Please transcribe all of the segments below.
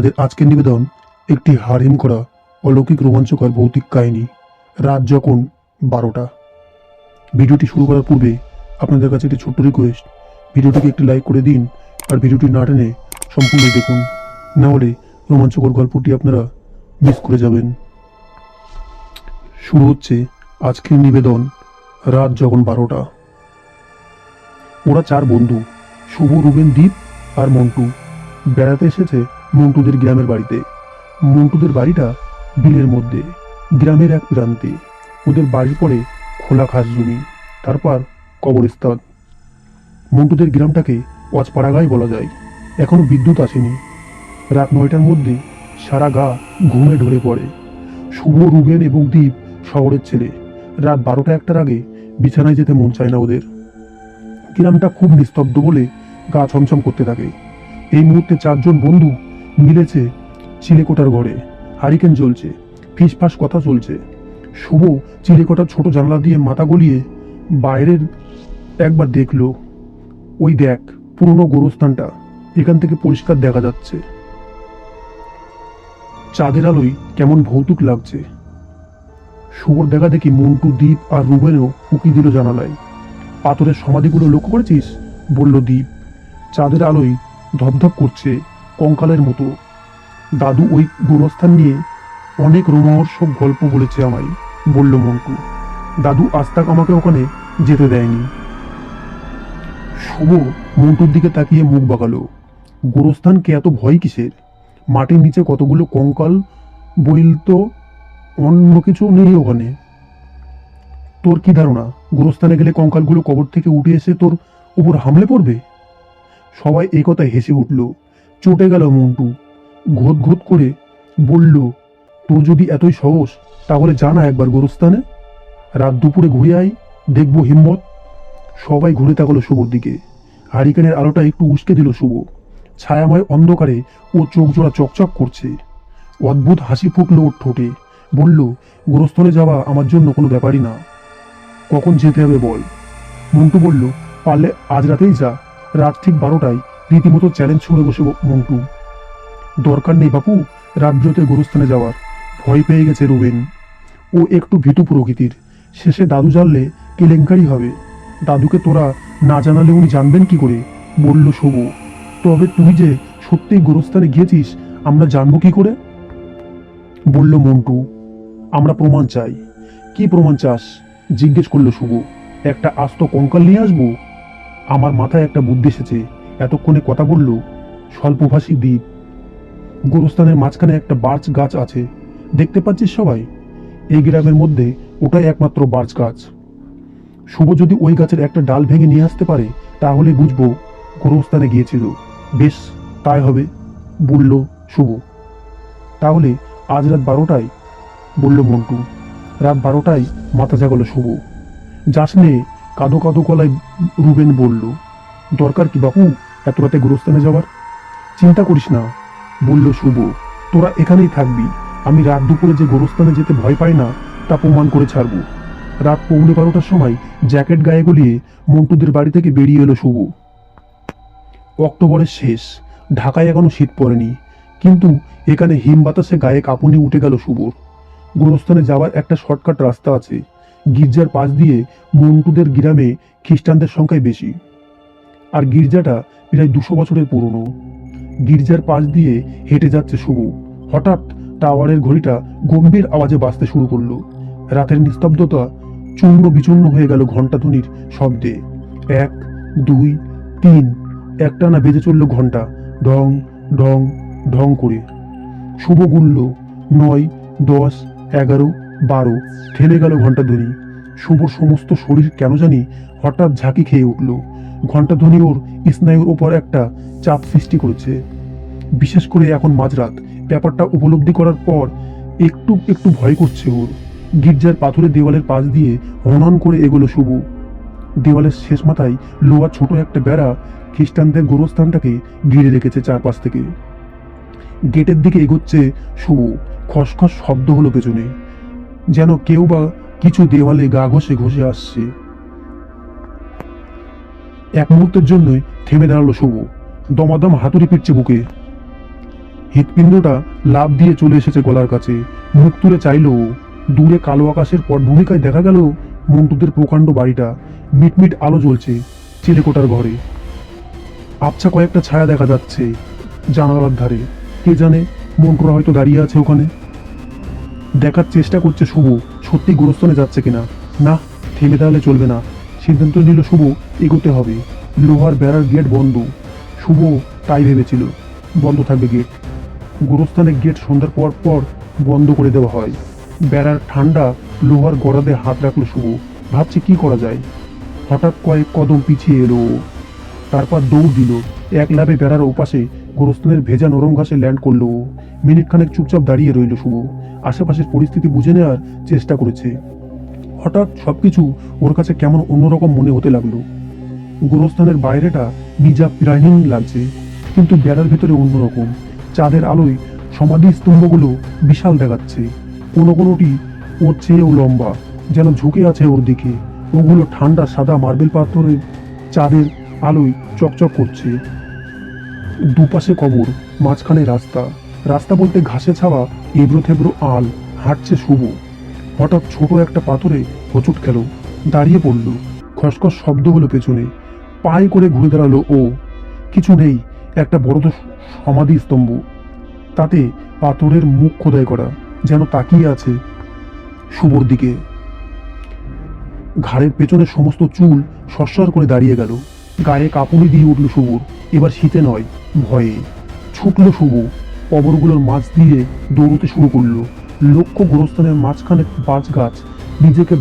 আমাদের আজকের নিবেদন একটি হারিম করা অলৌকিক রোমাঞ্চকর ভৌতিক কাহিনী। রাত যখন বারোটা। ভিডিওটি শুরু করার পূর্বে আপনাদের কাছে একটি ছোট্ট রিকোয়েস্ট ভিডিওটিকে একটি লাইক করে দিন আর ভিডিওটি না টেনে সম্পূর্ণ দেখুন। না হলে রোমাঞ্চকর গল্পটি আপনারা মিস করে যাবেন। শুরু হচ্ছে আজকের নিবেদন রাত যখন বারোটা। ওরা চার বন্ধু, শুভ, রুবেন দ্বীপ আর মন্টু। বেড়াতে এসেছে মন্টুদের গ্রামের বাড়িতে। মন্টুদের বাড়িটা বিলের মধ্যে, গ্রামের এক প্রান্তে। ওদের বাড়ির পরে খোলা খাস জমি, তারপর কবরস্থান। মন্টুদের গ্রামটাকে অজপাড়াগাই বলা যায়। এখনও বিদ্যুৎ আসেনি। রাত নয়টার মধ্যে সারা গা ঘুমে ঢলে পড়ে। শুভ রুবেন এবং দ্বীপ শহরের ছেলে। রাত বারোটা একটার আগে বিছানায় যেতে মন চায় না ওদের। গ্রামটা খুব নিস্তব্ধ বলে গা ছমছম করতে থাকে। এই মুহূর্তে চারজন বন্ধু মিলেছে চিলেকোটার ঘরে। হারিকেন জ্বলছে, ফিসফাস কথা চলছে। শুভ চিলেকোটার ছোট জানলা দিয়ে মাথা গলিয়ে বাইরের একবার দেখল, ওই দেখ, পুরনো গোরস্থানটা। এখান থেকে পরিষ্কার দেখা যাচ্ছে। চাঁদের আলোয় কেমন ভৌতুক লাগছে। শুভর দেখা দেখি মন্টু দ্বীপ আর রুবেনও উকি দিল জানালায়। পাথরের সমাধিগুলো লক্ষ্য করেছিস? বলল দ্বীপ চাঁদের আলোয় ধপধপ করছে। কঙ্কালের মতো। দাদু ওই গোরস্থান নিয়ে অনেক রোমহর্ষক গল্প বলেছে আমায়, বলল মন্টু দাদু আজ তাক আমাকে ওখানে যেতে দেয়নি। শুভ মন্টুর দিকে তাকিয়ে মুখ বাঁকালো। গোরস্থানকে এত ভয় কিসের? মাটির নিচে কতগুলো কঙ্কাল বইল তো অন্য কিছু নেই ওখানে। তোর কি ধারণা গোরস্থানে গেলে কঙ্কালগুলো কবর থেকে উঠে এসে তোর উপর হামলে পড়বে? সবাই এই কথায় হেসে উঠল। চটে গেল মন্টু। ঘোত ঘোত করে বলল, তোর যদি এতই সহজ তাহলে জানা একবার গোরস্থানে। রাত দুপুরে ঘুরে আই দেখব হিম্মত। সবাই ঘুরে তাকালো শুভর দিকে। হারিকেনের আলোটা একটু উস্কে দিল শুভ। ছায়াময় অন্ধকারে ও চোখ জোড়া চকচক করছে। অদ্ভুত হাসি ফুটলো ওর ঠোঁটে। বলল, গোরস্থানে যাওয়া আমার জন্য কোনো ব্যাপারই না। কখন যেতে হবে বল? মন্টু বলল, পারলে আজ রাতেই যা। রাত ঠিক বারোটায়। রীতিমতো চ্যালেঞ্জ ছুড়ে বসে মন্টু। দরকার নেই বাপু বিরতে গোরস্থানে যাওয়ার। ভয় পেয়ে গেছে রুবেন। ও একটু ভীতু প্রকৃতির। শেষে দাদু জানলে কেলেঙ্কারি হবে। দাদুকে তোরা না জানালে উনি জানবেন কি করে? বলল শুভ তবে তুই যে সত্যিই গোরস্থানে গিয়েছিস, আমরা জানব কি করে? বলল মন্টু। আমরা প্রমাণ চাই। কি প্রমাণ চাস? জিজ্ঞেস করল শুভ একটা আস্ত কঙ্কাল নিয়ে আসব? আমার মাথায় একটা বুদ্ধি এসেছে। এতক্ষণে কথা বলল স্বল্পভাষী দ্বীপ গোরস্থানের মাঝখানে একটা বার্চ গাছ আছে। দেখতে পাচ্ছিস সবাই? এই গ্রামের মধ্যে ওটাই একমাত্র বার্চ গাছ। শুভ যদি ওই গাছের একটা ডাল ভেঙে নিয়ে আসতে পারে, তাহলে বুঝব গোরস্থানে গিয়েছিল। বেশ, তাই হবে, বলল শুভ। তাহলে আজ রাত বারোটায়, বলল মন্টু। রাত বারোটায় মাথা জাগলো শুভ। যাস নে, কাদো কাদো গলায় রুবেন বলল, দরকার কি বাপু? এত রাতে গোরস্থানে যাওয়ার? চিন্তা করিস না, বলল শুভ, তোরা এখানেই থাকবি। আমি রাত দুপুরে যে গোরস্থানে যেতে ভয় পাই না, তা প্রমাণ করে ছাড়ব। রাত পৌনে বারোটার সময় জ্যাকেট গায়ে গলিয়ে মন্টুদের বাড়ি থেকে বেরিয়ে এলো শুভ। অক্টোবরের শেষ, ঢাকায় এখনও শীত পড়েনি, কিন্তু এখানে হিম বাতাসে গায়ে কাঁপুনি উঠে গেল শুভর। গোরস্থানে যাওয়ার একটা শর্টকাট রাস্তা আছে, গির্জার পাশ দিয়ে মন্টুদের গ্রামে খ্রিস্টানদের সংখ্যাই বেশি। আর গির্জাটা প্রায় দুশো বছরের পুরনো। গির্জার পাশ দিয়ে হেঁটে যাচ্ছে শুভ। হঠাৎ টাওয়ারের ঘড়িটা গম্ভীর আওয়াজে বাজতে শুরু করল। রাতের নিস্তব্ধতা চূর্ণ বিচূর্ণ হয়ে গেল ঘণ্টাধ্বনির শব্দে। এক, দুই, তিন, একটানা বেজে চলল ঘণ্টা ঢং ঢং ঢং করে। শুভ গুনল, নয়, দশ, এগারো, বারো থেমে গেল ঘণ্টাধ্বনি। শুভর সমস্ত শরীর কেন জানি হঠাৎ ঝাঁকি খেয়ে উঠল। ঘণ্টাধ্বনি ওর স্নায়ুর ওপর একটা চাপ সৃষ্টি করেছে। বিশেষ করে এখন মাঝরাত, ব্যাপারটা উপলব্ধি করার পর একটু একটু ভয় করছে ওর। গির্জার পাথরের দেওয়ালের পাশ দিয়ে হনন করে এগোলো শুভ। দেওয়ালের শেষ মাথায় লোয়া ছোট একটা বেড়া খ্রিস্টানদের গোরস্থানটাকে ঘিরে রেখেছে চারপাশ থেকে। গেটের দিকে এগোচ্ছে শুভ। খসখস শব্দ হলো পেছনে। যেন কেউ বা কিছু দেওয়ালে গা ঘষে ঘষে আসছে। এক মুহূর্তের জন্যই থেমে দাঁড়াল শুভ। দমাদম হাতুড়ি পিটছে বুকে। হৃৎপিণ্ডটা লাভ দিয়ে চলে এসেছে গলার কাছে। মুখ তুলে চাইলো। দূরে কালো আকাশের পটভূমিকায় দেখা গেল মন্টুদের প্রকাণ্ড বাড়িটা। মিটমিট আলো জ্বলছে চিলেকোটার ঘরে। আবছা কয়েকটা ছায়া দেখা যাচ্ছে জানালার ধারে। কে জানে মন্টুরা হয়তো দাঁড়িয়ে আছে ওখানে? দেখার চেষ্টা করছে শুভ, সত্যি গোরস্থানে যাচ্ছে কিনা। না, থেমে তাহলে চলবে না। সিদ্ধান্ত নিল শুভ এগোতে হবে। লোহার বেড়ার গেট বন্ধ। শুভ তাই ভেবেছিল। বন্ধ থাকবে গেট গোরস্থানের গেট সন্ধ্যার পর পর বন্ধ করে দেওয়া হয়। বেড়ার ঠান্ডা লোহার গড়াতে হাত রাখল শুভ। ভাবছে কি করা যায়? হঠাৎ কয়েক কদম পিছিয়ে এলো। তারপর দৌড় দিল। এক লাভে বেড়ার ওপাশে গোরস্থানের ভেজা নরম ঘাসে ল্যান্ড করল। ও। মিনিট খানেক চুপচাপ দাঁড়িয়ে রইল শুভ। আশেপাশের পরিস্থিতি বুঝে নেওয়ার চেষ্টা করেছে। হঠাৎ সবকিছু ওর কাছে কেমন অন্যরকম মনে হতে লাগল। গোরস্থানের বাইরেটা নিজা প্রাণীন লাগছে, কিন্তু বেড়ার ভেতরে অন্যরকম। চাঁদের আলোয় সমাধি স্তম্ভগুলো বিশাল দেখাচ্ছে। কোনো কোনোটি ওর চেয়েও লম্বা, যেন ঝুঁকে আছে ওর দিকে। ওগুলো ঠান্ডা সাদা মার্বেল পাথরের চাঁদের আলোয় চকচক করছে। দুপাশে কবর, মাঝখানে রাস্তা। রাস্তা বলতে ঘাসে ছাওয়া এবড়ো থেবড়ো আল, হাঁটছে শুভ। হঠাৎ ছোট একটা পাথরে হোঁচট খেল, দাঁড়িয়ে পড়ল। খসখস শব্দ হলো পেছনে। পায়ে করে ঘুরে দাঁড়াল ও। কিছু নেই, একটা বড় তো সমাধি স্তম্ভ। তাতে পাথরের মুখ খোদাই করা, যেন তাকিয়ে আছে শুভর দিকে। ঘাড়ের পেছনে সমস্ত চুল সরসর করে দাঁড়িয়ে গেল। গায়ে কাপুনি দিয়ে উঠল শুভর। এবার শীতে নয়, ভয়ে। ছুটল শুভ। কবরগুলোর মাছ দিয়ে দৌড়তে শুরু করল। লক্ষ্য গোরস্থানের মাঝখানে বাজ গাছ নিজেকে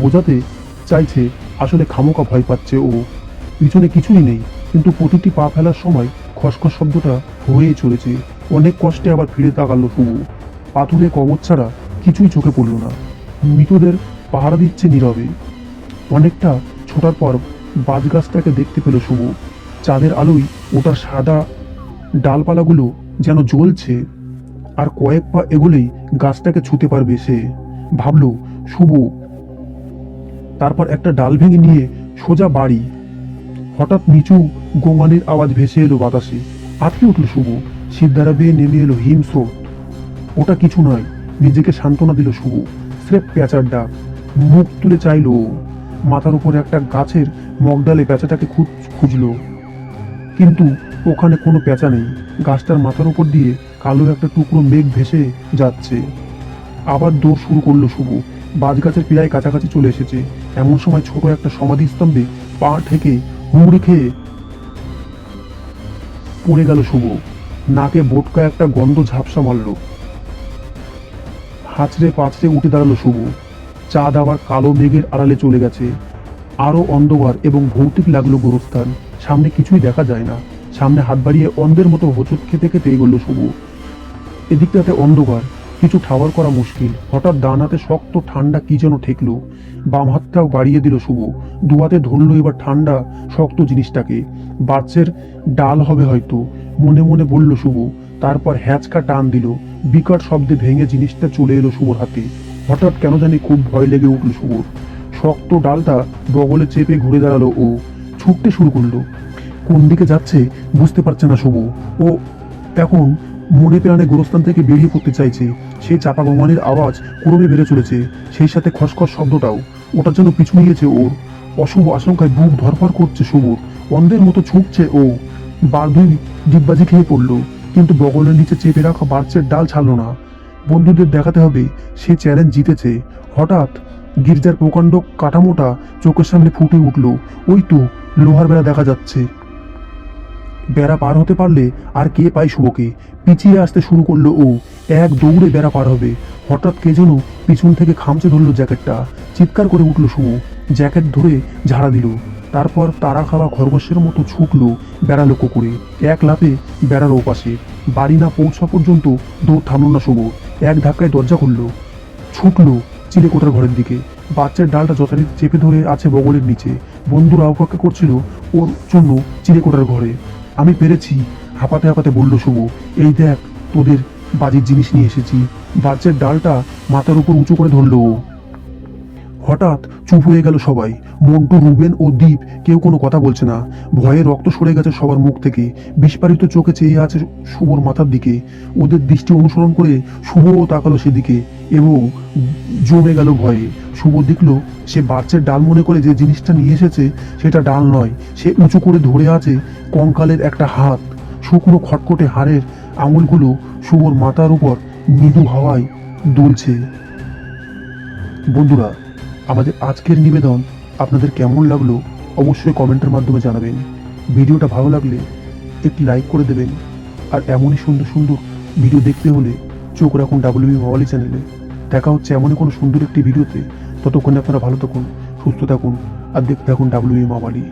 বোঝাতে চাইছে, আসলে খামোকা ভয় পাচ্ছে ও। পিছনে কিছুই নেই, কিন্তু প্রতিটি পা ফেলার সময় খসখস শব্দটা হয়েই চলেছে। অনেক কষ্টে আবার ফিরে তাকালো শুভ পাথুরে কবর ছাড়া কিছুই চোখে পড়ল না। মৃতদের পাহারা দিচ্ছে নীরবে। অনেকটা ছোটার পর বাজগাছটাকে দেখতে পেল শুভ। চাঁদের আলোয় ওটার সাদা ডালপালাগুলো যেন জ্বলছে, আর কয়েক পা এগুলেই গাছটাকে ছুতে পারবে সে। ভাবলো, শুভ, তারপর একটা ডাল ভেঙে নিয়ে সোজা বাড়ি। হঠাৎ নিচু গোঙানির আওয়াজ ভেসে এলো বাতাসে। আটকে উঠল শুভ। সিদ্ধারা বেয়ে নেমে এলো হিম স্রোত। ওটা কিছু নয়, নিজেকে সান্ত্বনা দিল শুভ। স্রেফ পেঁচার ডাক। মুখ তুলে চাইলো। মাথার উপরে একটা গাছের মগডালে পেঁচাটাকে খুঁজ, খুঁজলো। কিন্তু ওখানে কোনো পেঁচা নেই। গাছটার মাথার উপর দিয়ে কালো একটা টুকরো মেঘ ভেসে যাচ্ছে। আবার দৌড় শুরু করল শুভ। বাজগাছের প্রায় কাছাকাছি চলে এসেছে। এমন সময় ছোট একটা সমাধিস্তম্ভে পা ঠেকে হুমড়ি খেয়ে পড়ে গেল শুভ। নাকে বোটকা একটা গন্ধ ঝাপসা মারল। হাঁচড়ে পাঁচড়ে উঠে দাঁড়াল শুভ। চাঁদ আবার কালো মেঘের আড়ালে চলে গেছে। আরও অন্ধকার এবং ভৌতিক লাগল গোরস্থান। সামনে কিছুই দেখা যায় না। সামনে হাত বাড়িয়ে অন্ধের মতো হোঁচট খেতে খেতে এগোলো শুভ। এদিকটাতে অন্ধকার। কিছু ঠাওয়ার করা মুশকিল। হঠাৎ ডান হাতে শক্ত ঠান্ডা কি যেন ঠেকলো। বাম হাতটাও বাড়িয়ে দিল শুভ। দুহাতে ধরলো এবার ঠান্ডা, শক্ত জিনিসটাকে। বাচ্চের ডাল হবে হয়তো, মনে মনে বলল শুভ। তারপর হ্যাচকা টান দিল। বিকট শব্দে ভেঙে জিনিসটা চলে এলো শুভর হাতে। হঠাৎ কেন জানি খুব ভয় লেগে উঠল শুভর। শক্ত ডালটা বগলে চেপে ঘুরে দাঁড়াল ও। ছুটতে শুরু করল। কোন দিকে যাচ্ছে বুঝতে পারছে না শুভ। ও, এখন মনে প্রাণে গোরস্থান থেকে বেরিয়ে পড়তে চাইছে, সেই চাপা গঙ্গানির আওয়াজ ক্রমে বেড়ে চলেছে, সেই সাথে খসখস শব্দটাও, ওটার জন্য পিছু নিয়েছে ওর। অশুভ আশঙ্কায় বুক ধরফর করছে শুভর অন্ধের মতো ছুটছে ও। বার দুই ডিব্বাজি খেয়ে পড়ল, কিন্তু বগলের নিচে চেপে রাখা বার্চের ডাল ছাড়লো না। বন্ধুদের দেখাতে হবে, সে চ্যালেঞ্জ জিতেছে। হঠাৎ গির্জার প্রকাণ্ড কাঠামোটা চোখের সামনে ফুটে উঠল, ওই তো লোহার বেড়া দেখা যাচ্ছে। বেড়া পার হতে পারলে আর কে পায় শুভকে? পিছিয়ে আসতে শুরু করল ও। এক দৌড়ে বেড়া পার হবে। হঠাৎ কে যেন পিছন থেকে খামচে ধরলো জ্যাকেটটা। চিৎকার করে উঠল শুভ। জ্যাকেট ধরে ঝাড়া দিল। তারপর তারা খাওয়া খরগোশের মতো ছুটলো বেড়া লক্ষ্য করে। এক লাফে বেড়ার ওপাশে। বাড়ি না পৌঁছা পর্যন্ত দৌড় থামল না শুভ। এক ধাক্কায় দরজা খুললো। ছুটলো চিলেকোটার ঘরের দিকে। বাচ্চার ডালটা যথারীতি চেপে ধরে আছে বগলের নিচে। বন্ধুরা অপেক্ষা করছিল ওর জন্য চিলেকোটার ঘরে। আমি পেরেছি। হাঁপাতে হাঁপাতে বলল শুভ এই দেখ, তোদের বাজির জিনিস নিয়ে এসেছি। বাচ্চার ডালটা মাথার উপর উঁচু করে ধরলো হঠাৎ চুপ হয়ে গেল সবাই। মন্টু, রুবেন ও দীপ, কেউ কোনো কথা বলছে না। ভয়ে রক্ত সরে গেছে সবার মুখ থেকে। বিস্ফারিত চোখে চেয়ে আছে শুভর মাথার দিকে। ওদের দৃষ্টি অনুসরণ করে শুভও তাকালো সেদিকে। এবং জমে গেল ভয়ে। শুভ দেখল সে বাচ্চার ডাল মনে করে যে জিনিসটা নিয়ে এসেছে, সেটা ডাল নয়। সে উঁচু করে ধরে আছে কঙ্কালের একটা হাত। শুকনো খটখটে হাড়ের আঙুলগুলো শুভর মাথার উপর মৃদু হাওয়ায় দুলছে। বন্ধুরা, আমাদের আজকের নিবেদন আপনাদের কেমন লাগল অবশ্যই কমেন্টের মাধ্যমে জানাবেন। ভিডিওটা ভালো লাগলে একটি লাইক করে দেবেন। আর এমনই সুন্দর সুন্দর ভিডিও দেখতে হলে চোখ রাখুন ডাব্লিউ মাওয়ালি চ্যানেলে। দেখা হচ্ছে এমনই কোনো সুন্দর একটি ভিডিওতে। ততক্ষণে আপনারা ভালো থাকুন, সুস্থ থাকুন, আর দেখতে থাকুন ডাব্লিউ মাওয়ালি